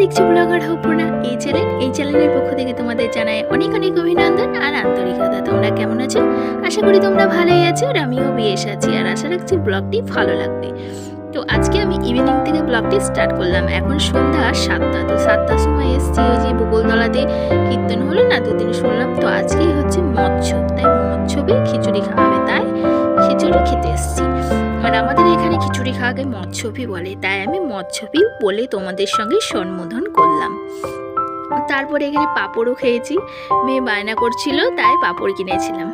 দেখছ ব্লগার অপর্ণা এই চ্যানেল এই চ্যানেলের পক্ষ থেকে তোমাদের জানাই অনেক অনেক অভিনন্দন আর আন্তরিকতা। তোমরা কেমন আছো? আশা করি তোমরা ভালোই আছো আর আমিও বেশ আছি আর আশা রাখছি ব্লগটি ভালো লাগবে। তো আজকে আমি ইভিনিং থেকে ব্লগটি স্টার্ট করলাম। এখন সন্ধ্যা সাতটা, তো সাতটার সময় এসছি ওই যে বকুলতলাতে কীর্তন হলো না, দুদিন শুনলাম। তো আজকেই হচ্ছে মৎস্য, তাই মৎস্যবে খিচুড়ি খাওয়াবে তাই খিচুড়ি খেতে এসছি। আর আমাদের এখানে খিচুড়ি খাওয়াকে মৎস্যভি বলে, তাই আমি মৎস্যভি বলে তোমাদের সঙ্গে সম্বোধন করলাম। তারপরে এখানে পাঁপড়ও খেয়েছি, মেয়ে বায়না করছিল, তাই পাঁপড় কিনেছিলাম।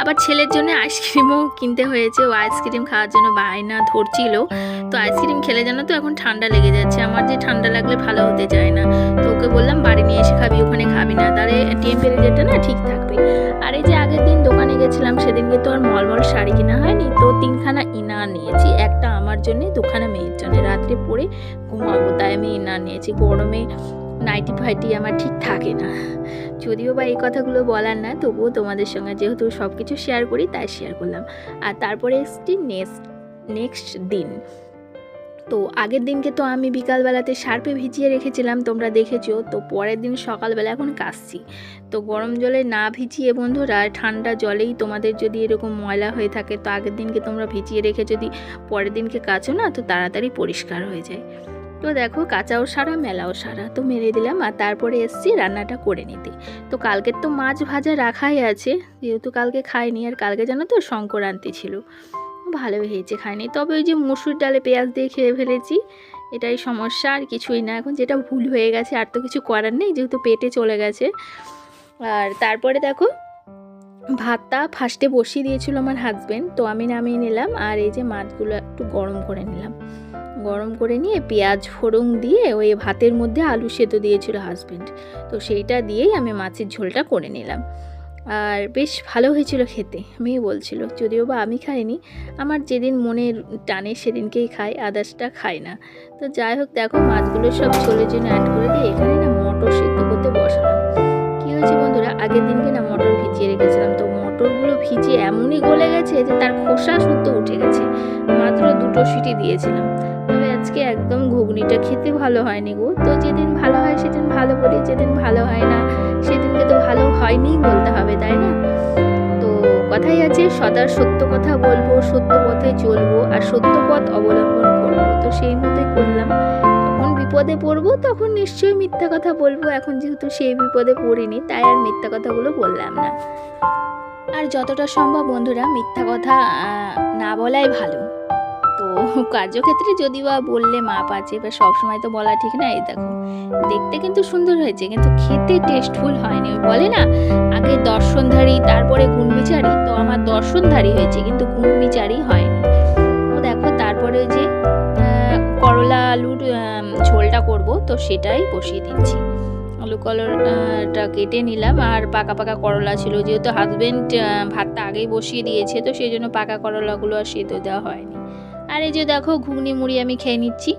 আবার ছেলের জন্য আইসক্রিমও কিনতে হয়েছে, ও আইসক্রিম খাওয়ার জন্য বায়না ধরছিল। তো আইসক্রিম খেলে জানো তো এখন ঠান্ডা লেগে যাচ্ছে, আমার যে ঠান্ডা লাগলে ভালো হতে চায় না। তো ওকে বললাম, বাড়ি নিয়ে এসে খাবি, ওখানে খাবি না, তাহলে টেম্পারেচারটা না ঠিক থাকবে। আর এই যে আগের দিন দোকানে গেছিলাম, সেদিনকে তো আর মলমল শাড়ি কিনা হয়নি, তো তিনখানা ইনার নিয়েছি, একটা আমার জন্য, দুখানা মেয়ের জন্য। রাত্রে পরে ঘুমাবো, তাই আমি ইনার নিয়েছি। গরমে নাইটি ফাইটি আমার ঠিক থাকে না। যদিও বা এই কথাগুলো বলার না, তবুও তোমাদের সঙ্গে যেহেতু সব কিছু শেয়ার করি, তাই শেয়ার করলাম। আর তারপরে এসছি নেক্সট নেক্সট দিন। তো আগের দিনকে তো আমি বিকালবেলাতে সার্পে ভিজিয়ে রেখেছিলাম, তোমরা দেখেছ। তো পরের দিন সকালবেলা এখন কাশছি। তো গরম জলে না ভিজিয়ে বন্ধুরা, ঠান্ডা জলেই তোমাদের যদি এরকম ময়লা হয়ে থাকে, তো আগের দিনকে তোমরা ভিজিয়ে রেখে যদি পরের দিনকে কাচো না, তো তাড়াতাড়ি পরিষ্কার হয়ে যায়। তো দেখো, কাঁচাও সারা, মেলাও সারা। তো মেরে দিলাম আর তারপরে এসছি রান্নাটা করে নিতে। তো কালকের তো মাছ ভাজা রাখাই আছে, যেহেতু কালকে খাইনি, আর কালকে জানো তো সংক্রান্তি ছিল। ভালো হয়েছে খাইনি তবে ওই যে মুসুর ডালে পেঁয়াজ দিয়ে খেয়ে ফেলেছি, এটাই সমস্যা, আর কিছুই না। এখন যেটা ভুল হয়ে গেছে, আর তো কিছু করার নেই, যেহেতু পেটে চলে গেছে। আর তারপরে দেখো, ভাতটা ফার্স্টে বসিয়ে দিয়েছিল আমার হাজব্যান্ড তো আমি নামিয়ে নিলাম, আর এই যে মাছগুলো একটু গরম করে নিলাম। গরম করে নিয়ে পেঁয়াজ ফোড়ন দিয়ে ওই ভাতের মধ্যে আলু সেদ্ধ দিয়েছিল হাজব্যান্ড তো সেইটা দিয়েই আমি মাছের ঝোলটা করে নিলাম। আর বেশ ভালো হয়েছিল খেতে মেয়ে বলছিল। যদিও বা আমি খাইনি, আমার যেদিন মনে টানে সেদিনকেই খাই, আদার্সটা খাই না। তো যাই হোক, দেখো মাছগুলো সব ঝোলের জন্য অ্যাড করে দিয়ে এখানে না মটর সিদ্ধ করতে বসালাম। কী হয়েছে বন্ধুরা? আগের দিনকে না মটর ভিজিয়ে রেখেছিলাম। তো মটরগুলো ভিজে এমনই গলে গেছে যে তার খোসা শুদ্ধ উঠে গেছে। মাত্র দুটো সিটি দিয়েছিলাম। আজকে একদম ঘুগনিটা খেতে ভালো হয়নি গো। তো যেদিন ভালো হয় সেদিন ভালো বলি, যেদিন ভালো হয় না সেদিনকে তো ভালো হয়নি বলতে হবে, তাই না? তো কথাই আছে, সদা সত্য কথা বলব, সত্য পথে চলবো আর সত্য পথ অবলম্বন করব। তো সেই মতোই করলাম। যখন বিপদে পড়ব তখন নিশ্চয়ই মিথ্যা কথা বলব। এখন যেহেতু সেই বিপদে পড়িনি, তাই আর মিথ্যা কথাগুলো বললাম না। আর যতটা সম্ভব বন্ধুরা, মিথ্যা কথা না বলাই ভালো। কার্যক্ষেত্রে যদি বা বললে মাপ আছে বা সবসময় তো বলা ঠিক না। এই দেখো, দেখতে কিন্তু সুন্দর হয়েছে, কিন্তু খেতে টেস্টফুল হয়নি। বলে না, আগে দর্শনধারী, তারপরে গুণবিচারী, তো আমার দর্শনধারী হয়েছে, কিন্তু গুণবিচারী হয়নি। ও দেখো, তারপরে যে করলা আলুর ঝোলটা করব, তো সেটাই বসিয়ে দিচ্ছি। আলু কলরটা কেটে নিলাম, আর পাকা পাকা করলা ছিল, যেহেতু হাজবেন্ড ভাতটা আগেই বসিয়ে দিয়েছে, তো সেই জন্য পাকা করলাগুলো আর সেদ্ধ দেওয়া হয়নি। আর এই যে দেখো, ঘুগনি মুড়ি আমি খেয়ে নিচ্ছি।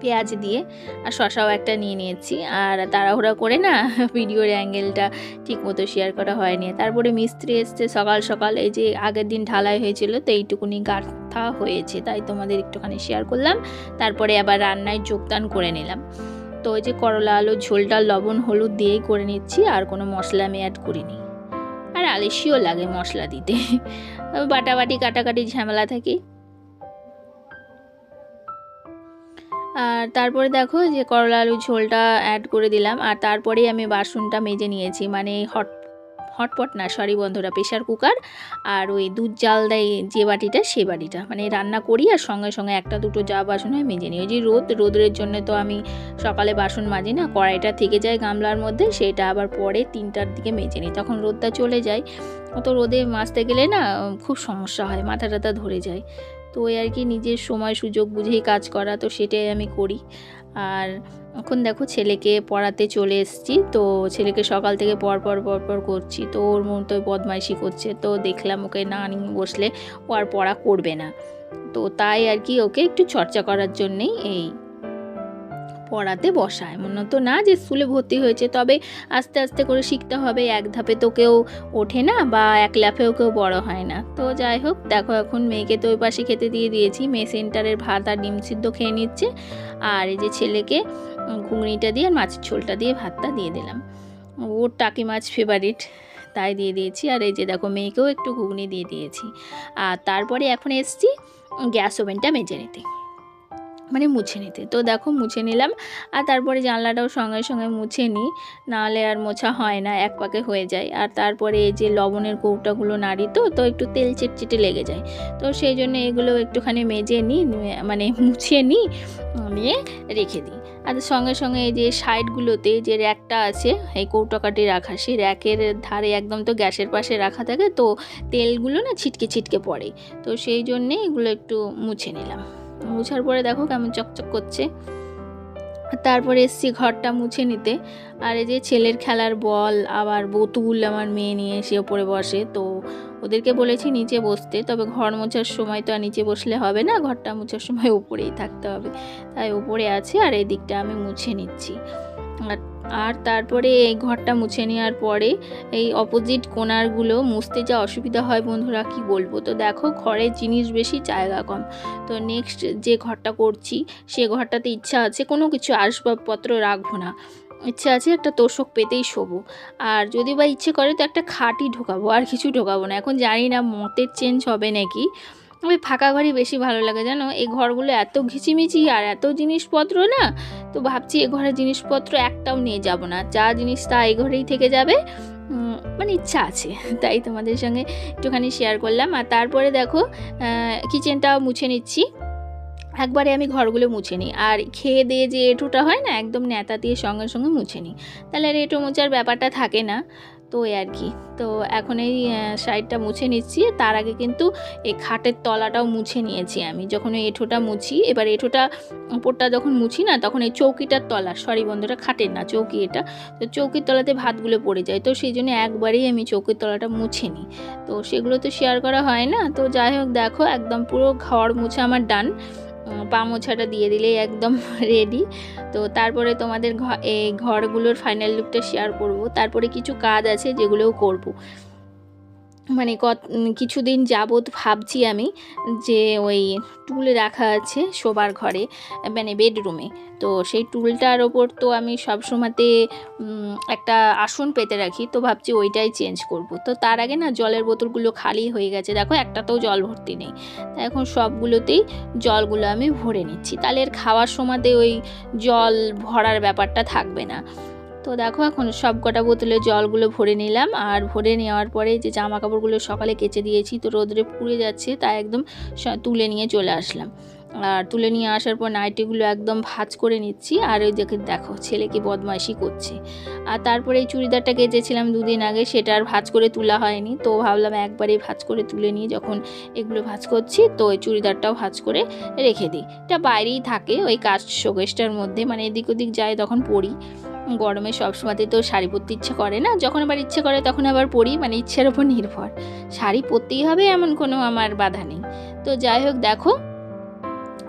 পেঁয়াজ দিয়ে আর শশাও একটা নিয়ে নিয়েছি। আর তাড়াহুড়া করে না, ভিডিওর অ্যাঙ্গেলটা ঠিক মতো শেয়ার করা হয়নি। তারপরে মিস্ত্রি এসছে সকাল সকাল, এই যে আগের দিন ঢালাই হয়েছিল, তো এইটুকুনি গাঁথা হয়েছে, তাই তোমাদের একটুখানি শেয়ার করলাম। তারপরে আবার রান্নায় যোগদান করে নিলাম। তো ওই যে করলা আলু ঝোলটা লবণ, হলুদ দিয়েই করে নিচ্ছি, আর কোনো মশলা আমি অ্যাড করিনি। আর আলিশিও লাগে মশলা দিতে। বাটাবাটি, কাটাকাটি ঝামেলা থাকে। আর তারপরে দেখো যে করলা আলু ঝোলটা অ্যাড করে দিলাম, আর তারপরেই আমি বাসনটা মেজে নিয়েছি মানে হট হটপট না সরি বন্ধুরা প্রেশার কুকার আর ওই দুধ জাল দেয় যে বাটিটা, সে বাটিটা। মানে রান্না করি আর সঙ্গে সঙ্গে একটা দুটো যা বাসন হয় মেজে নিই। ওই যে রোদ, রোদের জন্য তো আমি সকালে বাসন মাজি না, কড়াইটা থেকে যায় গামলার মধ্যে, সেটা আবার পরে তিনটার দিকে মেজে নিই। তখন রোদটা চলে যায়। অত রোদে মাজতে গেলে না, খুব সমস্যা হয় মাথা টাথা ধরে যায়। তো ওই আর কি নিজের সময় সুযোগ বুঝেই কাজ করা, তো সেটাই আমি করি। আর এখন দেখো ছেলেকে পড়াতে চলে এসেছি, তো ছেলেকে সকাল থেকে পর পর পর পর করছি। তো ওর মন তো বদমাইশি করছে, তো দেখলাম ওকে না বসলে ও আর পড়া করবে না। তো তাই আর কি ওকে একটু চর্চা করার জন্যেই এই পড়াতে বসায় মনে তো না যে স্কুলে ভর্তি হয়েছে, তবে আস্তে আস্তে করে শিখতে হবে। এক ধাপে তো কেউ ওঠে না বা এক লাফেও কেউ বড় হয় না। তো যাই হোক, দেখো এখন মেয়েকে তো ওই পাশে খেতে দিয়ে দিয়েছি। মেয়ে সেন্টারের ভাত আর ডিম সিদ্ধ খেয়ে নিচ্ছে। আর এই যে ছেলেকে ঘুগনিটা দিয়ে আর মাছের ঝোলটা দিয়ে ভাতটা দিয়ে দিলাম। ওর টাকি মাছ ফেভারিট তাই দিয়ে দিয়েছি। আর এই যে দেখো, মেয়েকেও একটু ঘুগনি দিয়ে দিয়েছি। আর তারপরে এখন এসছি গ্যাস ওভেনটা মেজে নিতে। মানে মুছে নিতে। তো দেখো মুছে নিলাম আর তারপরে জানলাটাও সঙ্গে সঙ্গে মুছে নিই, নাহলে আর মোছা হয় না, এক পাকে হয়ে যায়। আর তারপরে এই যে লবণের কৌটাগুলো নাড়ি তো তো একটু তেল চিটচিটে লেগে যায়। তো সেই জন্য এগুলো একটুখানি মেজে নিই মানে মুছিয়ে নিই, নিয়ে রেখে দিই। আর সঙ্গে সঙ্গে এই যে সাইডগুলোতে যে র্যাকটা আছে, এই কৌটাকাটি রাখা, সেই র্যাকের ধারে একদম তো গ্যাসের পাশে রাখা থাকে, তো তেলগুলো না ছিটকে ছিটকে পড়ে। তো সেই জন্যে এগুলো একটু মুছে নিলাম। মুছার পরে দেখো কেমন চকচক করছে। তারপরে এসছি ঘরটা মুছে নিতে। আর এই যে ছেলের খেলার বল, আবার বোতুল আমার মেয়ে নিয়ে এসে ওপরে বসে। তো ওদেরকে বলেছি নিচে বসতে, তবে ঘর মোছার সময় তো আর নিচে বসলে হবে না, ঘরটা মোছার সময় উপরেই থাকতে হবে। তাই উপরে আছে আর এই দিকটা আমি মুছে নিচ্ছি। আর- আর তারপরে এই ঘরটা মুছে নেওয়ার পরে এই অপোজিট কোনারগুলো মুছতে যা অসুবিধা হয় বন্ধুরা, কি বলব? তো দেখো ঘরের জিনিস বেশি, জায়গা কম। তো নেক্সট যে ঘরটা করছি, সে ঘরটাতে ইচ্ছা আছে কোনো কিছু আসবাবপত্র রাখব না। ইচ্ছা আছে একটা তোষক পেতেই শোবো। আর যদি বা ইচ্ছে করে তো একটা খাটই ঢোকাবো, আর কিছু ঢোকাবো না। এখন জানি না মতের চেঞ্জ হবে নাকি। ওই ফাঁকা ঘরই বেশি ভালো লাগে জানো? এই ঘরগুলো এত ঘিচিমিচি আর এত জিনিসপত্র না, তো ভাবছি এ ঘরের জিনিসপত্র একটাও নিয়ে যাব না। যা জিনিস তা এই ঘরেই থেকে যাবে। মানে ইচ্ছা আছে, তাই তোমাদের সঙ্গে একটুখানি শেয়ার করলাম। আর তারপরে দেখো কিচেনটাও মুছে নিচ্ছি। একবারে আমি ঘরগুলো মুছে নিই। আর খেয়ে দিয়ে যে এঁঠোটা হয় না, একদম নেতা দিয়ে সঙ্গে সঙ্গে মুছে নিই। তাহলে আর এঁটো মোচার ব্যাপারটা থাকে না। তো এই আর কি তো এখন এই সাইডটা মুছে নিচ্ছি। তার আগে কিন্তু এই খাটের তলাটাও মুছে নিয়েছি আমি। যখন ওই এঁঠোটা মুছি, এবার এঁঠোটা ওপরটা যখন মুছি না, তখন এই চৌকিটার তলা সরি বন্ধুরা, খাটের না, চৌকি এটা। তো চৌকির তলাতে ভাতগুলো পড়ে যায়। তো সেই জন্য একবারেই আমি চৌকির তলাটা মুছে নিই। তো সেগুলো তো শেয়ার করা হয় না। তো যাই হোক, দেখো, একদম পুরো ঘর মুছে আমার ডান পা মোছাটা দিয়ে দিলেই একদম রেডি তো তারপরে তোমাদের এই ঘরগুলোর ফাইনাল লুকটা শেয়ার করব। তারপরে কিছু কাজ আছে যেগুলোও করব। মানে কত কিছুদিন যাবৎ ভাবছি আমি যে ওই টুল রাখা আছে শোবার ঘরে মানে বেডরুমে। তো সেই টুলটার ওপর তো আমি সবসময়তে একটা আসন পেতে রাখি, তো ভাবছি ওইটাই চেঞ্জ করব। তো তার আগে না জলের বোতলগুলো খালি হয়ে গেছে। দেখো একটাতেও জল ভর্তি নেই। তা এখন সবগুলোতেই জলগুলো আমি ভরে নিচ্ছি। তাহলে এর খাওয়ার সময়তে ওই জল ভরার ব্যাপারটা থাকবে না। তো দেখো এখন সব কটা বোতলে জলগুলো ভরে নিলাম। আর ভরে নেওয়ার পরে যে জামা কাপড়গুলো সকালে কেচে দিয়েছি, তো রোদরে পুড়ে যাচ্ছে, তাই একদম তুলে নিয়ে চলে আসলাম। আর তুলে নিয়ে আসার পর নাইটিগুলো একদম ভাঁজ করে নিচ্ছি। আর ওই দেখে দেখো, ছেলে কি বদমাইশি করছে। আর তারপরে এই চুড়িদারটা কেচেছিলাম দুদিন আগে, সেটা আর ভাঁজ করে তোলা হয়নি। তো ভাবলাম একবারে ভাঁজ করে তুলে নিয়ে যখন এগুলো ভাঁজ করছি, তো ওই চুড়িদারটাও ভাঁজ করে রেখে দিই। এটা বাইরেই থাকে, ওই কাজ শোকেসটার মধ্যে মানে এদিক ওদিক যায় তখন পরি। গরমে সবসময়তে তো শাড়ি পরতে ইচ্ছে করে না। যখন আবার ইচ্ছে করে তখন আবার পরি মানে ইচ্ছের ওপর নির্ভর। শাড়ি পরতেই হবে এমন কোনো আমার বাধা নেই। তো যাই হোক, দেখো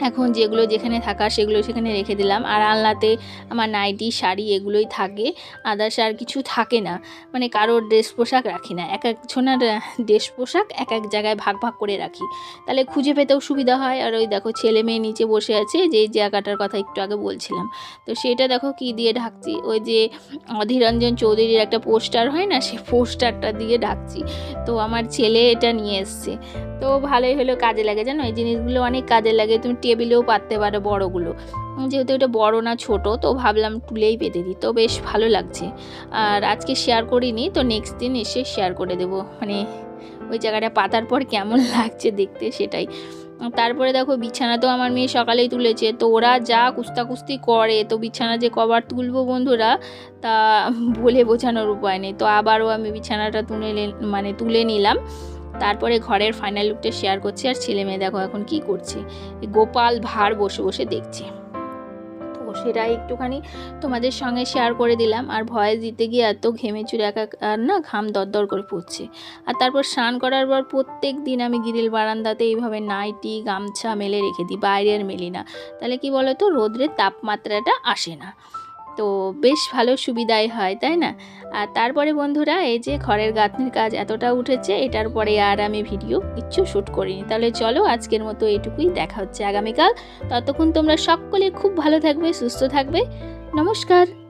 এখন যেগুলো যেখানে থাকা সেগুলো সেখানে রেখে দিলাম। আর আলনাতে আমার নাইটি, শাড়ি এগুলোই থাকে। আদার্স আর কিছু থাকে না। মানে কারোর ড্রেস পোশাক রাখি না। এক একজনের ড্রেস পোশাক এক এক জায়গায় ভাগ ভাগ করে রাখি। তাহলে খুঁজে পেতেও সুবিধা হয়। আর ওই দেখো ছেলে মেয়ে নিচে বসে আছে। যে জায়গাটার কথা একটু আগে বলছিলাম। তো সেটা দেখো কি দিয়ে ঢাকছি? ওই যে অধীরঞ্জন চৌধুরীর একটা পোস্টার হয় না? সেই পোস্টারটা দিয়ে ঢাকছি। তো আমার ছেলে এটা নিয়ে এসছে। তো ভালোই হলো কাজে লাগে। জানো? এই জিনিসগুলো অনেক কাজে লাগে। তুমি টেবিলেও পাততে পারে বড়গুলো। যেহেতু এটা বড় না ছোট, তো ভাবলাম তুলেই পেতে দিই। তো বেশ ভালো লাগছে। আর আজকে শেয়ার করিনি, তো নেক্সট দিন এসে শেয়ার করে দেবো। মানে ওই জায়গাটা পাতার পর কেমন লাগছে দেখতে সেটাই। তারপরে দেখো, বিছানা তো আমার মেয়ে সকালেই তুলেছে। তো ওরা যা কুস্তাকুস্তি করে, তো বিছানা যে কভার তুলবো বন্ধুরা, তা বলে বোঝানোর উপায় নেই। তো আবারও আমি বিছানাটা তুলে মানে তুলে নিলাম। তারপরে ঘরের ফাইনাল লুকটা শেয়ার করছি আর ছেলে মেয়ে দেখো এখন কি করছে? গোপাল ভাঁড় বসে বসে দেখছে। তো সেটা একটুখানি তোমাদের সঙ্গে শেয়ার করে দিলাম। আর ভয়ে দিতে গিয়ে এত ঘেমে চুরে একা না ঘাম দরদর করে পড়ছে। আর তারপর স্নান করার পর প্রত্যেক দিন আমি গিরিল বারান্দাতে এইভাবে নাইটি গামছা মেলে রেখে দিই, বাইরে আর মেলি না। তাহলে কি বলো তো রোদ্রের তাপমাত্রাটা আসে না। তো বেশ ভালো সুবিধাই হয়, তাই না? আর তারপরে বন্ধুরা, এই যে ঘরের গাঁথনির কাজ এতটা উঠেছে, এটার পরে আর আমি ভিডিও কিচ্ছু শ্যুট করিনি। তাহলে চলো আজকের মতো এটুকুই, দেখা হচ্ছে আগামীকাল। ততক্ষণ তোমরা সকলে খুব ভালো থাকবে, সুস্থ থাকবে। নমস্কার।